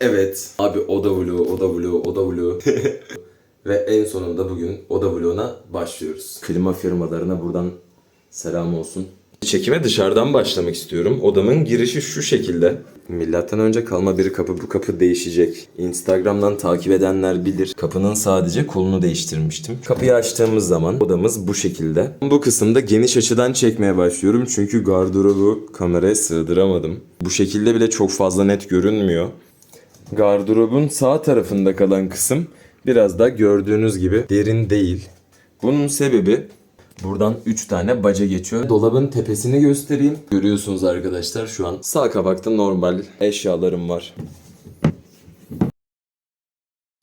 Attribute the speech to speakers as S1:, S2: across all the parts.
S1: Evet. Abi oda vlogu, oda vlogu, oda vlogu. Ve en sonunda bugün oda vloguna başlıyoruz. Klima firmalarına buradan selam olsun. Çekime dışarıdan başlamak istiyorum. Odamın girişi şu şekilde. Milattan önce kalma bir kapı. Bu kapı değişecek. Instagram'dan takip edenler bilir. Kapının sadece kolunu değiştirmiştim. Kapıyı açtığımız zaman odamız bu şekilde. Bu kısımda geniş açıdan çekmeye başlıyorum. Çünkü gardırobu kameraya sığdıramadım. Bu şekilde bile çok fazla net görünmüyor. Gardırobun sağ tarafında kalan kısım biraz da gördüğünüz gibi derin değil. Bunun sebebi buradan 3 tane baca geçiyor. Dolabın tepesini göstereyim. Görüyorsunuz arkadaşlar şu an sağ kapakta normal eşyalarım var.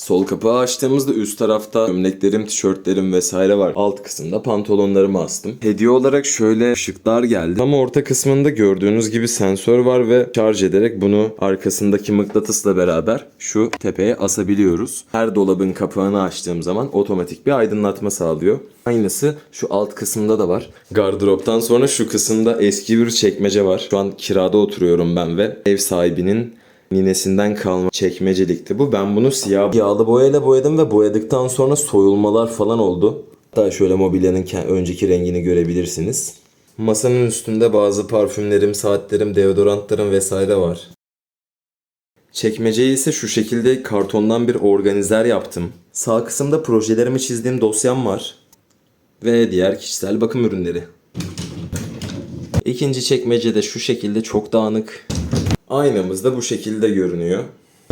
S1: Sol kapağı açtığımızda üst tarafta gömleklerim, tişörtlerim vesaire var. Alt kısımda pantolonlarımı astım. Hediye olarak şöyle ışıklar geldi. Ama orta kısmında gördüğünüz gibi sensör var ve şarj ederek bunu arkasındaki mıknatısla beraber şu tepeye asabiliyoruz. Her dolabın kapağını açtığım zaman otomatik bir aydınlatma sağlıyor. Aynısı şu alt kısımda da var. Gardıroptan sonra şu kısımda eski bir çekmece var. Şu an kirada oturuyorum ben ve ev sahibinin ninesinden kalma çekmecelikti bu. Ben bunu siyah yağlı boyayla boyadım ve boyadıktan sonra soyulmalar falan oldu. Hatta şöyle mobilyanın önceki rengini görebilirsiniz. Masanın üstünde bazı parfümlerim, saatlerim, deodorantlarım vesaire var. Çekmeceyi ise şu şekilde kartondan bir organizer yaptım. Sağ kısımda projelerimi çizdiğim dosyam var. Ve diğer kişisel bakım ürünleri. İkinci çekmece de şu şekilde çok dağınık. Aynamız da bu şekilde görünüyor.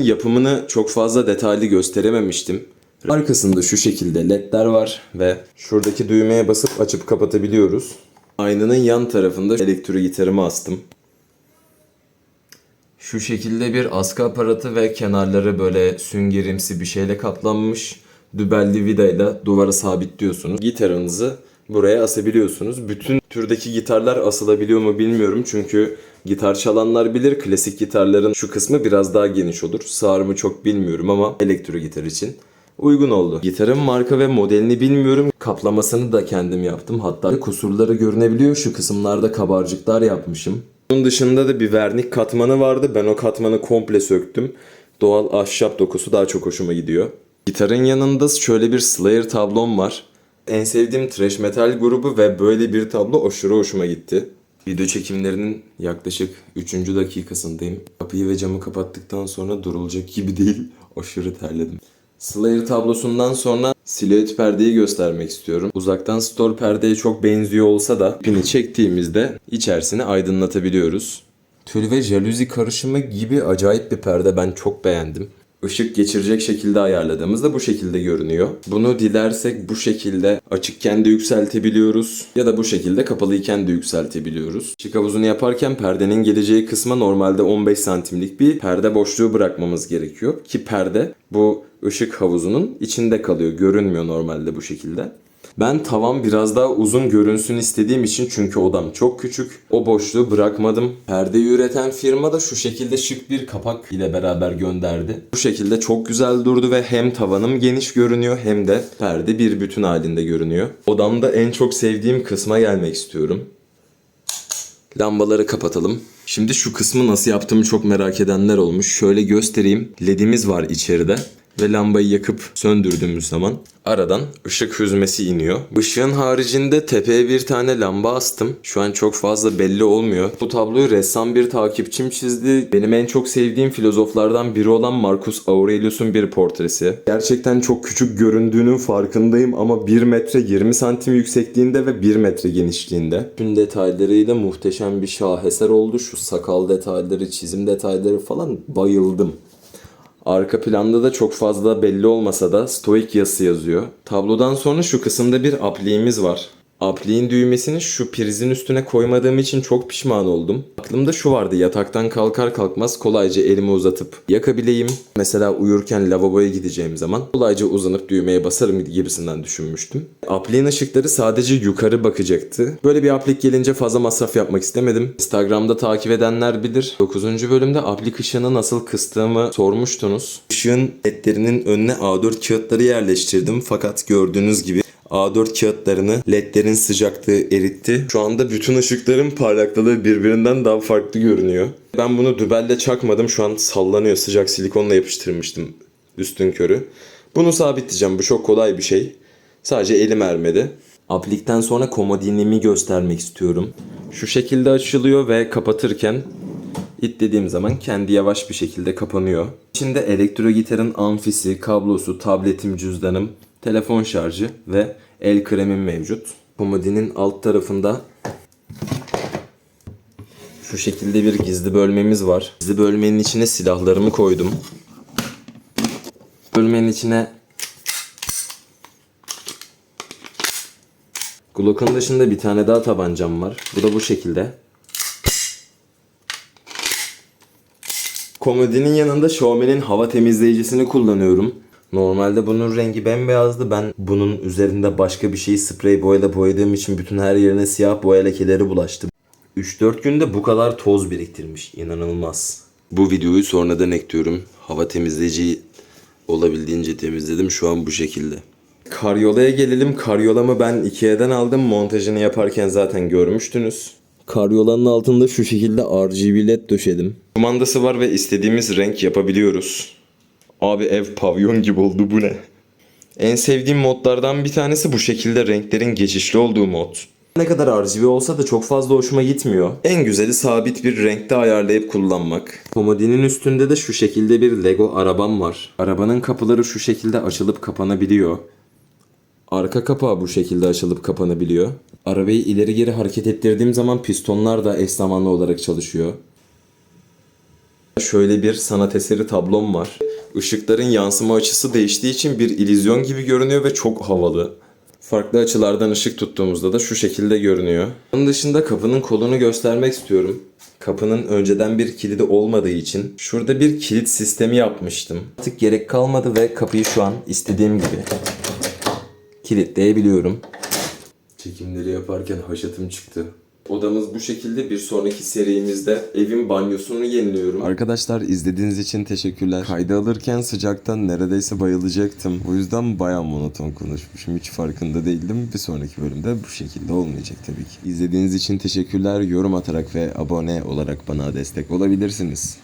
S1: Yapımını çok fazla detaylı gösterememiştim. Arkasında şu şekilde ledler var ve şuradaki düğmeye basıp açıp kapatabiliyoruz. Aynanın yan tarafında elektro gitarımı astım. Şu şekilde bir askı aparatı ve kenarları böyle süngerimsi bir şeyle kaplanmış. Dübelli vidayla duvara sabitliyorsunuz. Gitarınızı buraya asabiliyorsunuz. Bütün türdeki gitarlar asılabiliyor mu bilmiyorum. Çünkü gitar çalanlar bilir. Klasik gitarların şu kısmı biraz daha geniş olur. Sağır mı çok bilmiyorum ama elektro gitar için uygun oldu. Gitarın marka ve modelini bilmiyorum. Kaplamasını da kendim yaptım. Hatta kusurları görünebiliyor. Şu kısımlarda kabarcıklar yapmışım. Bunun dışında da bir vernik katmanı vardı. Ben o katmanı komple söktüm. Doğal ahşap dokusu daha çok hoşuma gidiyor. Gitarın yanında şöyle bir Slayer tablom var. En sevdiğim thrash metal grubu ve böyle bir tablo aşırı hoşuma gitti. Video çekimlerinin yaklaşık 3. dakikasındayım. Kapıyı ve camı kapattıktan sonra durulacak gibi değil. Aşırı terledim. Slayer tablosundan sonra silüet perdeyi göstermek istiyorum. Uzaktan store perdeye çok benziyor olsa da pini çektiğimizde içerisini aydınlatabiliyoruz. Tül ve jaluzi karışımı gibi acayip bir perde ben çok beğendim. Işık geçirecek şekilde ayarladığımızda bu şekilde görünüyor. Bunu dilersek bu şekilde açıkken de yükseltebiliyoruz ya da bu şekilde kapalıyken de yükseltebiliyoruz. Işık havuzunu yaparken perdenin geleceği kısma normalde 15 santimlik bir perde boşluğu bırakmamız gerekiyor. Ki perde bu ışık havuzunun içinde kalıyor. Görünmüyor normalde bu şekilde. Ben tavan biraz daha uzun görünsün istediğim için çünkü odam çok küçük. O boşluğu bırakmadım. Perdeyi üreten firma da şu şekilde şık bir kapak ile beraber gönderdi. Bu şekilde çok güzel durdu ve hem tavanım geniş görünüyor hem de perde bir bütün halinde görünüyor. Odamda en çok sevdiğim kısma gelmek istiyorum. Lambaları kapatalım. Şimdi şu kısmı nasıl yaptığımı çok merak edenler olmuş. Şöyle göstereyim. LED'imiz var içeride ve lambayı yakıp söndürdüğümüz zaman aradan ışık hüzmesi iniyor. Işığın haricinde tepeye bir tane lamba astım. Şu an çok fazla belli olmuyor. Bu tabloyu ressam bir takipçim çizdi. Benim en çok sevdiğim filozoflardan biri olan Marcus Aurelius'un bir portresi. Gerçekten çok küçük göründüğünün farkındayım ama 1 metre 20 santim yüksekliğinde ve 1 metre genişliğinde. Tüm detaylarıyla muhteşem bir şaheser oldu. Şu sakal detayları, çizim detayları falan bayıldım. Arka planda da çok fazla belli olmasa da stoik yazısı yazıyor. Tablodan sonra şu kısımda bir apliğimiz var. Apliğin düğmesini şu prizin üstüne koymadığım için çok pişman oldum. Aklımda şu vardı yataktan kalkar kalkmaz kolayca elimi uzatıp yakabileyim. Mesela uyurken lavaboya gideceğim zaman kolayca uzanıp düğmeye basarım gibisinden düşünmüştüm. Apliğin ışıkları sadece yukarı bakacaktı. Böyle bir aplik gelince fazla masraf yapmak istemedim. Instagram'da takip edenler bilir. 9. bölümde aplik ışığını nasıl kıstığımı sormuştunuz. Işığın ledlerinin önüne A4 kağıtları yerleştirdim fakat gördüğünüz gibi A4 kağıtlarını ledlerin sıcaklığı eritti. Şu anda bütün ışıkların parlaklığı birbirinden daha farklı görünüyor. Ben bunu dübelle çakmadım. Şu an sallanıyor. Sıcak silikonla yapıştırmıştım üstün körü. Bunu sabitleyeceğim. Bu çok kolay bir şey. Sadece elim ermedi. Aplikten sonra komodinimi göstermek istiyorum. Şu şekilde açılıyor ve kapatırken İtlediğim zaman kendi yavaş bir şekilde kapanıyor. İçinde elektro gitarın amfisi, kablosu, tabletim, cüzdanım, telefon şarjı ve el kremim mevcut. Komodinin alt tarafında şu şekilde bir gizli bölmemiz var. Gizli bölmenin içine silahlarımı koydum. Bölmenin içine Glock'un dışında bir tane daha tabancam var. Bu da bu şekilde. Komodinin yanında Xiaomi'nin hava temizleyicisini kullanıyorum. Normalde bunun rengi bembeyazdı. Ben bunun üzerinde başka bir şeyi sprey boyayla boyadığım için bütün her yerine siyah boya lekeleri bulaştı. 3-4 günde bu kadar toz biriktirmiş. İnanılmaz. Bu videoyu sonradan ekliyorum. Hava temizleyici olabildiğince temizledim. Şu an bu şekilde. Karyola'ya gelelim. Karyolamı ben Ikea'dan aldım. Montajını yaparken zaten görmüştünüz. Karyolanın altında şu şekilde RGB led döşedim. Kumandası var ve istediğimiz renk yapabiliyoruz. Abi ev pavyon gibi oldu bu ne? En sevdiğim modlardan bir tanesi bu şekilde renklerin geçişli olduğu mod. Ne kadar RGB olsa da çok fazla hoşuma gitmiyor. En güzeli sabit bir renkte ayarlayıp kullanmak. Komodinin üstünde de şu şekilde bir Lego arabam var. Arabanın kapıları şu şekilde açılıp kapanabiliyor. Arka kapağı bu şekilde açılıp kapanabiliyor. Arabayı ileri geri hareket ettirdiğim zaman pistonlar da eş zamanlı olarak çalışıyor. Şöyle bir sanat eseri tablom var. Işıkların yansıma açısı değiştiği için bir illüzyon gibi görünüyor ve çok havalı. Farklı açılardan ışık tuttuğumuzda da şu şekilde görünüyor. Onun dışında kapının kolunu göstermek istiyorum. Kapının önceden bir kilidi olmadığı için şurada bir kilit sistemi yapmıştım. Artık gerek kalmadı ve kapıyı şu an istediğim gibi kilitleyebiliyorum. Çekimleri yaparken haşatım çıktı. Odamız bu şekilde. Bir sonraki serimizde evin banyosunu yeniliyorum. Arkadaşlar izlediğiniz için teşekkürler. Kaydı alırken sıcaktan neredeyse bayılacaktım. O yüzden baya monoton konuşmuşum. Hiç farkında değildim. Bir sonraki bölümde bu şekilde olmayacak tabii ki. İzlediğiniz için teşekkürler. Yorum atarak ve abone olarak bana destek olabilirsiniz.